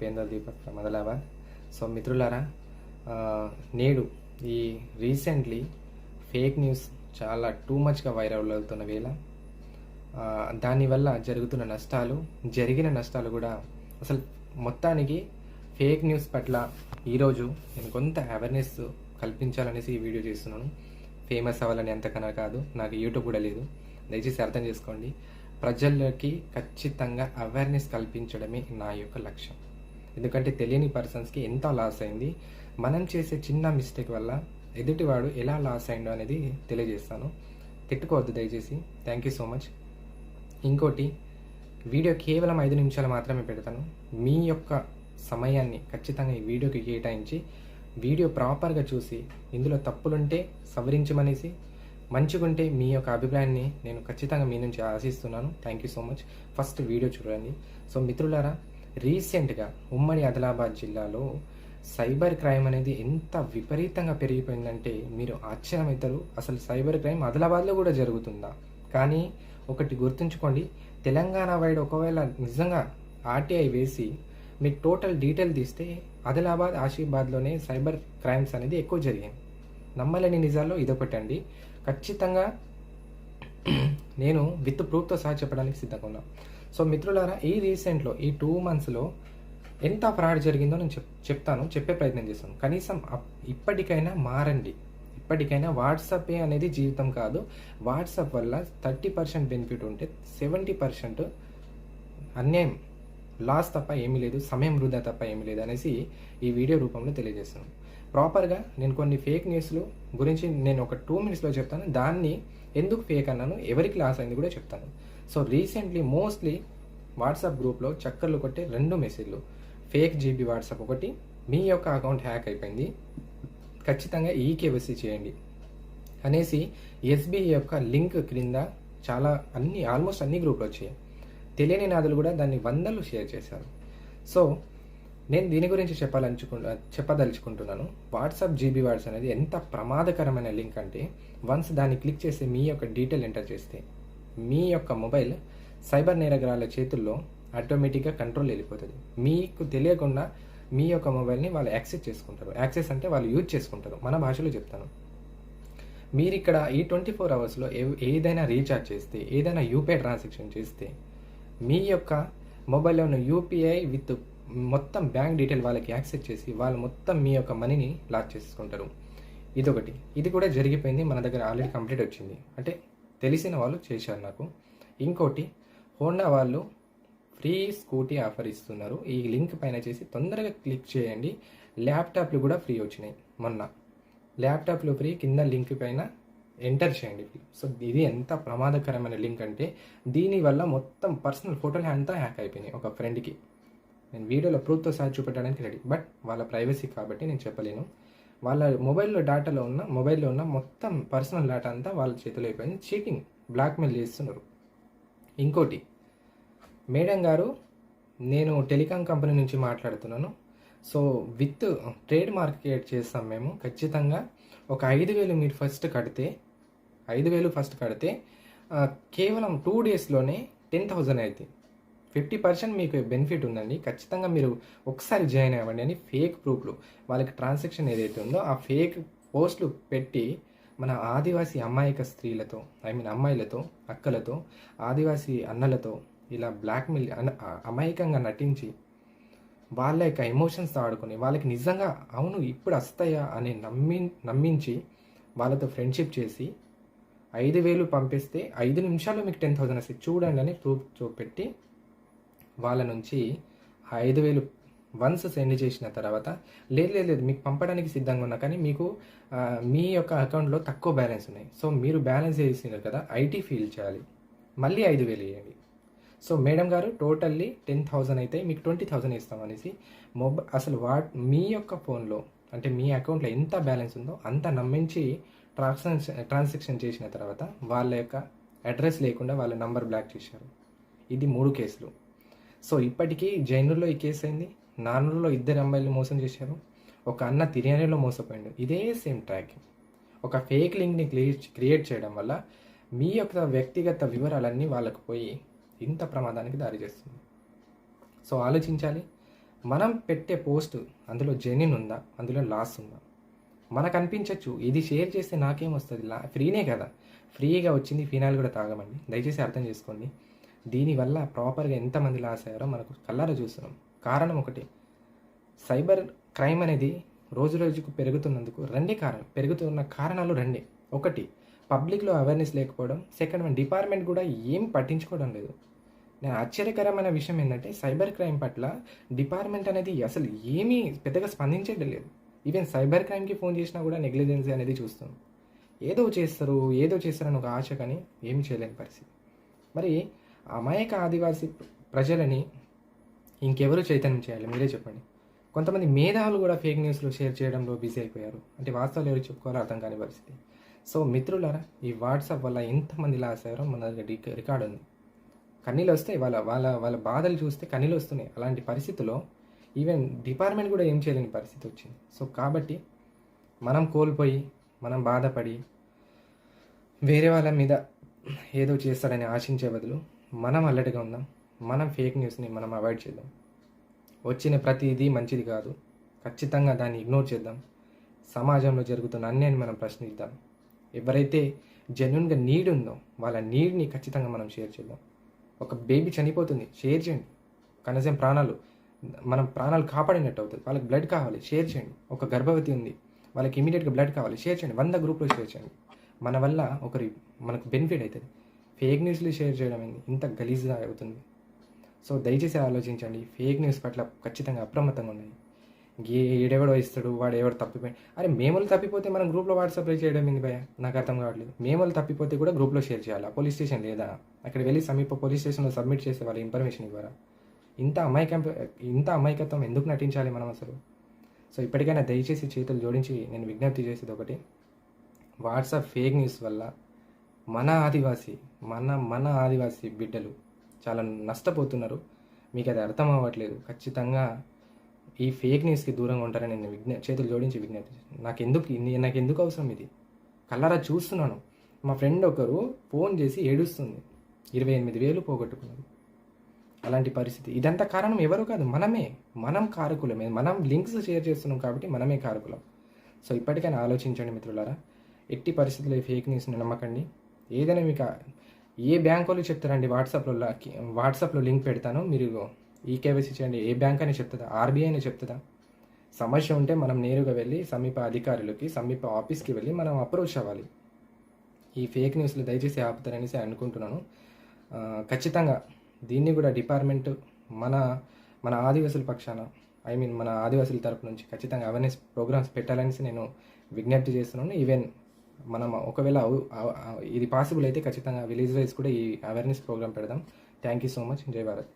Upendra Deepak from Adilabad so మిత్రులారా నేడు ఈ రీసెంట్లీ ఫేక్ న్యూస్ చాలా టూ మచ్గా వైరల్ అవుతున్న వేళ దానివల్ల జరుగుతున్న నష్టాలు జరిగిన నష్టాలు కూడా అసలు మొత్తానికి ఫేక్ న్యూస్ పట్ల ఈరోజు నేను కొంత అవేర్నెస్ కల్పించాలనేసి ఈ వీడియో చేస్తున్నాను. ఫేమస్ అవ్వాలని ఎంతకన్నా కాదు నాకు యూట్యూబ్ కూడా లేదు. దయచేసి అర్థం చేసుకోండి. ప్రజలకి ఖచ్చితంగా అవేర్నెస్ కల్పించడమే నా యొక్క లక్ష్యం. ఎందుకంటే తెలియని పర్సన్స్కి ఎంత లాస్ అయింది? మనం చేసే చిన్న మిస్టేక్ వల్ల ఎదుటివాడు ఎలా లాస్ అయిందో అనేది తెలియజేస్తాను. తిట్టుకోవద్దు దయచేసి. థ్యాంక్ యూ సో మచ్ ఇంకోటి వీడియో కేవలం ఐదు నిమిషాలు మాత్రమే పెడతాను. మీ యొక్క సమయాన్ని ఖచ్చితంగా ఈ వీడియోకి కేటాయించి వీడియో ప్రాపర్గా చూసి ఇందులో తప్పులుంటే సవరించమనేసి మంచిగుంటే మీ యొక్క అభిప్రాయాన్ని నేను ఖచ్చితంగా మీ నుంచి ఆశిస్తున్నాను. Thank you so much first video చూడండి. సో మిత్రులారా రీసెంట్గా ఉమ్మడి ఆదిలాబాద్ జిల్లాలో సైబర్ క్రైమ్ అనేది ఎంత విపరీతంగా పెరిగిపోయిందంటే మీరు ఆశ్చర్యమవుతారు అసలు సైబర్ క్రైమ్ ఆదిలాబాద్లో కూడా జరుగుతుందా? కానీ ఒకటి గుర్తుంచుకోండి. తెలంగాణ వైడ్ ఒకవేళ నిజంగా ఆర్టీఐ వేసి మీకు టోటల్ డీటెయిల్ తీస్తే ఆదిలాబాద్ ఆసిఫాబాద్లోనే సైబర్ క్రైమ్స్ అనేది ఎక్కువ జరిగాయి. నమ్మలేని నిజాల్లో ఇదొకటండి ఖచ్చితంగా నేను విత్ ప్రూఫ్తో సహా చెప్పడానికి సిద్ధంగా ఉన్నాను సో మిత్రులారా ఈ రీసెంట్లో ఈ టూ మంత్స్లో ఎంత ఫ్రాడ్ జరిగిందో నేను చెప్ చెప్తాను చెప్పే ప్రయత్నం చేస్తాను. కనీసం అప్- ఇప్పటికైనా మారండి. ఇప్పటికైనా వాట్సాపే అనేది జీవితం కాదు. వాట్సాప్ వల్ల థర్టీ పర్సెంట్ బెనిఫిట్ ఉంటే సెవెంటీ పర్సెంట్ అన్యాయం. లాస్ తప్ప ఏమీ లేదు సమయం వృధా తప్ప ఏమీ లేదు అనేసి ఈ వీడియో రూపంలో తెలియజేస్తున్నాను ప్రాపర్గా నేను కొన్ని ఫేక్ న్యూస్లు గురించి నేను ఒక టూ మినిట్స్లో చెప్తాను. దాన్ని ఎందుకు ఫేక్ అన్నాను? ఎవరికి లాస్ అయింది కూడా చెప్తాను. సో రీసెంట్లీ మోస్ట్లీ వాట్సాప్ గ్రూప్లో చక్కర్లు కొట్టే రెండు మెసేజ్లు. ఫేక్ జీబీ వాట్సాప్ ఒకటి మీ యొక్క అకౌంట్ హ్యాక్ అయిపోయింది. ఖచ్చితంగా ఈ కేవైసీ చేయండి అనేసి ఎస్బీఐ యొక్క లింక్ క్రింద చాలా అన్ని ఆల్మోస్ట్ అన్ని గ్రూపులు వచ్చాయి. తెలియని నాదులు కూడా దాన్ని వందలు షేర్ చేశారు. సో నేను దీని గురించి చెప్పాలనుకు చెప్పదలుచుకుంటున్నాను. వాట్సాప్ జీబీ వాట్స్ అనేది ఎంత ప్రమాదకరమైన లింక్ అంటే వన్స్ దాన్ని క్లిక్ చేసి మీ యొక్క డీటెయిల్ ఎంటర్ చేస్తే మీ యొక్క మొబైల్ సైబర్ నేరగాల చేతుల్లో ఆటోమేటిక్గా కంట్రోల్ వెళ్ళిపోతుంది. మీకు తెలియకుండా మీ యొక్క మొబైల్ని వాళ్ళు యాక్సెస్ చేసుకుంటారు. యాక్సెస్ అంటే వాళ్ళు యూజ్ చేసుకుంటారు. మన భాషలో చెప్తాను. మీరు ఇక్కడ ఈ ట్వంటీ ఫోర్ అవర్స్లో ఏదైనా రీఛార్జ్ చేస్తే ఏదైనా యూపీఐ ట్రాన్సాక్షన్ చేస్తే మీ యొక్క మొబైల్లో ఉన్న యూపీఐ విత్ మొత్తం బ్యాంక్ డీటెయిల్ వాళ్ళకి యాక్సెస్ చేసి వాళ్ళు మొత్తం మీ యొక్క మనీని లాక్ చేసుకుంటారు. ఇదొకటి. ఇది కూడా జరిగిపోయింది. మన దగ్గర ఆల్రెడీ కంప్లీట్ వచ్చింది. అంటే తెలిసిన వాళ్ళు చేశారు నాకు. ఇంకోటి హోండా వాళ్ళు ఫ్రీ స్కూటీ ఆఫర్ ఇస్తున్నారు. ఈ లింక్ పైన చేసి తొందరగా క్లిక్ చేయండి. ల్యాప్టాప్లు కూడా ఫ్రీ వచ్చినాయి మొన్న. ల్యాప్టాప్లు ఫ్రీ కింద లింక్ పైన ఎంటర్ చేయండి. సో ఇది ఎంత ప్రమాదకరమైన లింక్ అంటే దీనివల్ల మొత్తం పర్సనల్ ఫోటోలు అంతా హ్యాక్ అయిపోయినాయి ఒక ఫ్రెండ్కి. నేను వీడియోలో ప్రూఫ్తో సహా చూపెట్టడానికి రెడీ. బట్ వాళ్ళ ప్రైవసీ కాబట్టి నేను చెప్పలేను. వాళ్ళ మొబైల్లో డేటాలో ఉన్న మొబైల్లో ఉన్న మొత్తం పర్సనల్ డేటా అంతా వాళ్ళ చేతిలో అయిపోయింది. చీటింగ్ బ్లాక్మెయిల్ చేస్తున్నారు. ఇంకోటి మేడం గారు నేను టెలికాం కంపెనీ నుంచి మాట్లాడుతున్నాను. సో విత్ ట్రేడ్ మార్కెట్ చేస్తాం మేము. ఖచ్చితంగా ఒక ఐదు వేలు మీరు ఫస్ట్ కడితే ఐదు వేలు ఫస్ట్ కడితే కేవలం టూ డేస్లోనే టెన్ థౌజండ్ అవుతుంది ఫిఫ్టీ పర్సెంట్ మీకు బెనిఫిట్ ఉందండి. ఖచ్చితంగా మీరు ఒకసారి జాయిన్ అవ్వండి అని ఫేక్ ప్రూఫ్లు వాళ్ళకి ట్రాన్సాక్షన్ ఏదైతే ఉందో ఆ ఫేక్ పోస్టులు పెట్టి మన ఆదివాసీ అమాయక స్త్రీలతో ఐ మీన్ అమ్మాయిలతో అక్కలతో ఆదివాసీ అన్నలతో ఇలా బ్లాక్మెయిల్ అన- అమాయకంగా నటించి వాళ్ళ యొక్క ఎమోషన్స్ ఆడుకొని వాళ్ళకి నిజంగా అవును ఇప్పుడు వస్తాయా అని నమ్మి నమ్మించి వాళ్ళతో ఫ్రెండ్షిప్ చేసి ఐదు వేలు పంపిస్తే ఐదు నిమిషాల్లో మీకు టెన్ థౌసండ్ వస్తాయి. చూడండి అని ప్రూఫ్ చూపెట్టి వాళ్ళ నుంచి ఐదు వేలు వన్స్ సెండ్ చేసిన తర్వాత లేదు లేదు లేదు మీకు పంపడానికి సిద్ధంగా ఉన్నా కానీ మీకు మీ యొక్క అకౌంట్లో తక్కువ బ్యాలెన్స్ ఉన్నాయి. సో మీరు బ్యాలెన్స్ వేసినారు కదా ఐటీ ఫీల్ చేయాలి. మళ్ళీ ఐదు వేలు వేయండి సో మేడం గారు టోటల్లీ టెన్ థౌసండ్ అయితే మీకు ట్వంటీ థౌసండ్ ఇస్తాం అనేసి మొబైల్ అసలు వాట్ మీ యొక్క ఫోన్లో అంటే మీ అకౌంట్లో ఎంత బ్యాలెన్స్ ఉందో అంత నమ్మించి ట్రాన్సాక్షన్ ట్రాన్సాక్షన్ చేసిన తర్వాత వాళ్ళ యొక్క అడ్రస్ లేకుండా వాళ్ళ నంబర్ బ్లాక్ చేశారు. ఇది మూడు కేసులు. సో ఇప్పటికీ జైనూర్లో ఈ కేసు అయింది. నానూరులో ఇద్దరు అమ్మాయిలు మోసం చేశారు. ఒక అన్న తిరియానీలో మోసపోయాడు. ఇదే సేమ్ ట్రాక్. ఒక ఫేక్ లింక్ని క్రియేట్ క్రియేట్ చేయడం వల్ల మీ యొక్క వ్యక్తిగత వివరాలన్నీ వాళ్ళకు పోయి ఇంత ప్రమాదానికి దారి చేస్తుంది. సో ఆలోచించాలి. మనం పెట్టే పోస్ట్ అందులో జెన్యున్ ఉందా? అందులో లాస్ ఉందా? మనకు అనిపించవచ్చు ఇది షేర్ చేస్తే నాకేం వస్తుంది లా ఫ్రీనే కదా. ఫ్రీగా వచ్చింది ఫినాయిల్ కూడా తాగమండి. దయచేసి అర్థం చేసుకోండి. దీనివల్ల ప్రాపర్గా ఎంతమంది లాస్ అయ్యారో మనకు కల్లారా చూస్తున్నాం. కారణం ఒకటి. సైబర్ క్రైమ్ అనేది రోజు రోజుకు పెరుగుతున్నందుకు రెండే కారణం. పెరుగుతున్న కారణాలు రెండే. ఒకటి పబ్లిక్లో అవేర్నెస్ లేకపోవడం. సెకండ్ వన్ డిపార్ట్మెంట్ కూడా ఏం పట్టించుకోవడం లేదు. నేను ఆశ్చర్యకరమైన విషయం ఏంటంటే సైబర్ క్రైమ్ పట్ల డిపార్ట్మెంట్ అనేది అసలు ఏమీ పెద్దగా స్పందించడం లేదు. ఈవెన్ సైబర్ క్రైమ్కి ఫోన్ చేసినా కూడా నెగ్లిజెన్సీ అనేది చూస్తాం ఏదో చేస్తారు ఏదో చేస్తారని ఒక ఆశ కానీ ఏమి చేయలేని పరిస్థితి. మరి అమాయక ఆదివాసీ ప్రజలని ఇంకెవరు చైతన్యం చేయాలి? మీరే చెప్పండి. కొంతమంది మేధావులు కూడా ఫేక్ న్యూస్లో షేర్ చేయడంలో బిజీ అయిపోయారు. అంటే వాస్తవాలు ఎవరు చెప్పుకోవాలో అర్థం కాని పరిస్థితి. సో మిత్రులారా ఈ వాట్సాప్ వల్ల ఎంతమంది లాస్ అయ్యారో మన దగ్గర రికార్డు ఉంది. కన్నీళ్ళు వస్తాయి వాళ్ళ వాళ్ళ వాళ్ళ బాధలు చూస్తే కన్నీళ్ళు వస్తున్నాయి. అలాంటి పరిస్థితుల్లో ఈవెన్ డిపార్ట్మెంట్ కూడా ఏం చేయలేని పరిస్థితి వచ్చింది. సో కాబట్టి మనం కోల్పోయి మనం బాధపడి వేరే వాళ్ళ మీద ఏదో చేస్తాడని ఆశించే బదులు మనం అల్లటిగా ఉందాం మనం ఫేక్ న్యూస్ని మనం అవాయిడ్ చేద్దాం. వచ్చిన ప్రతిదీ మంచిది కాదు. ఖచ్చితంగా దాన్ని ఇగ్నోర్ చేద్దాం. సమాజంలో జరుగుతున్న అన్యాన్ని మనం ప్రశ్నిద్దాం. ఎవరైతే జెన్యున్గా నీడ్ ఉందో వాళ్ళ నీడ్ని ఖచ్చితంగా మనం షేర్ చేద్దాం. ఒక బేబీ చనిపోతుంది షేర్ చేయండి. కనీసం ప్రాణాలు మనం ప్రాణాలు కాపాడినట్టు అవుతుంది. వాళ్ళకి బ్లడ్ కావాలి షేర్ చేయండి. ఒక గర్భవతి ఉంది వాళ్ళకి ఇమీడియట్గా బ్లడ్ కావాలి షేర్ చేయండి. వంద గ్రూప్లో షేర్ చేయండి. మన వల్ల ఒకరి మనకు బెనిఫిట్ అవుతుంది ఫేక్ న్యూస్లు షేర్ చేయడం ఏంది? ఇంత గలీజ్గా అవుతుంది. సో దయచేసి ఆలోచించండి. ఫేక్ న్యూస్ పట్ల ఖచ్చితంగా అప్రమత్తంగా ఉన్నాయి ఏడెవడో ఇస్తాడు వాడు ఎవడు తప్పిపోయి అరే మేమలు తప్పిపోతే మనం గ్రూప్లో వాట్సాప్లో చేయడం ఏంది భయ నాకు అర్థం కావట్లేదు. మేమలు తప్పిపోతే కూడా గ్రూప్లో షేర్ చేయాలి? పోలీస్ స్టేషన్ లేదా? అక్కడ వెళ్ళి సమీప పోలీస్ స్టేషన్లో సబ్మిట్ చేసే వాళ్ళ ఇన్ఫర్మేషన్ ఇవ్వరా? ఇంత అమాయకం ఇంత అమాయకత్వం ఎందుకు నటించాలి మనం అసలు? సో ఇప్పటికైనా దయచేసి చేతులు జోడించి నేను విజ్ఞప్తి చేసేది ఒకటి. వాట్సాప్ ఫేక్ న్యూస్ వల్ల మన ఆదివాసీ మన మన ఆదివాసీ బిడ్డలు చాలా నష్టపోతున్నారు. మీకు అది అర్థం అవ్వట్లేదు. ఖచ్చితంగా ఈ ఫేక్ న్యూస్కి దూరంగా ఉంటారని నేను విజ్ఞ చేతులు జోడించి విజ్ఞప్తి నాకు ఎందుకు నాకు ఎందుకు అవసరం ఇది? కళ్ళారా చూస్తున్నాను. మా ఫ్రెండ్ ఒకరు ఫోన్ చేసి ఏడుస్తుంది. ఇరవై ఎనిమిది వేలు పోగొట్టుకున్నారు అలాంటి పరిస్థితి. ఇదంతా కారణం ఎవరు కాదు మనమే. మనం కారకులమే. మనం లింక్స్ షేర్ చేస్తున్నాం కాబట్టి మనమే కారకులం. సో ఇప్పటికైనా ఆలోచించండి మిత్రులారా. ఎట్టి పరిస్థితుల్లో ఫేక్ న్యూస్ని నమ్మకండి. ఏదైనా మీకు ఏ బ్యాంక్ వాళ్ళు చెప్తారండి వాట్సాప్లో వాట్సాప్లో లింక్ పెడతాను. మీరు ఈ కేవైసీ చేయండి. ఏ బ్యాంక్ అని చెప్తుందా? ఆర్బీఐ అని చెప్తుందా? సమస్య ఉంటే మనం నేరుగా వెళ్ళి సమీప అధికారులకి సమీప ఆఫీస్కి వెళ్ళి మనం అప్రోచ్ అవ్వాలి. ఈ ఫేక్ న్యూస్లు దయచేసి ఆపుతారనేసి అనుకుంటున్నాను. ఖచ్చితంగా దీన్ని కూడా డిపార్ట్మెంట్ మన మన ఆదివాసుల పక్షాన ఐ మీన్ మన ఆదివాసుల తరపు నుంచి ఖచ్చితంగా అవేర్నెస్ ప్రోగ్రామ్స్ పెట్టాలనేసి నేను విజ్ఞప్తి చేస్తున్నాను. ఈవెన్ మనం ఒకవేళ అవ- ఇది పాసిబుల్ అయితే ఖచ్చితంగా విలేజ్ వైజ్ కూడా ఈ అవేర్నెస్ ప్రోగ్రామ్ పెడదాం. థ్యాంక్ యూ సో మచ్ జై భారత్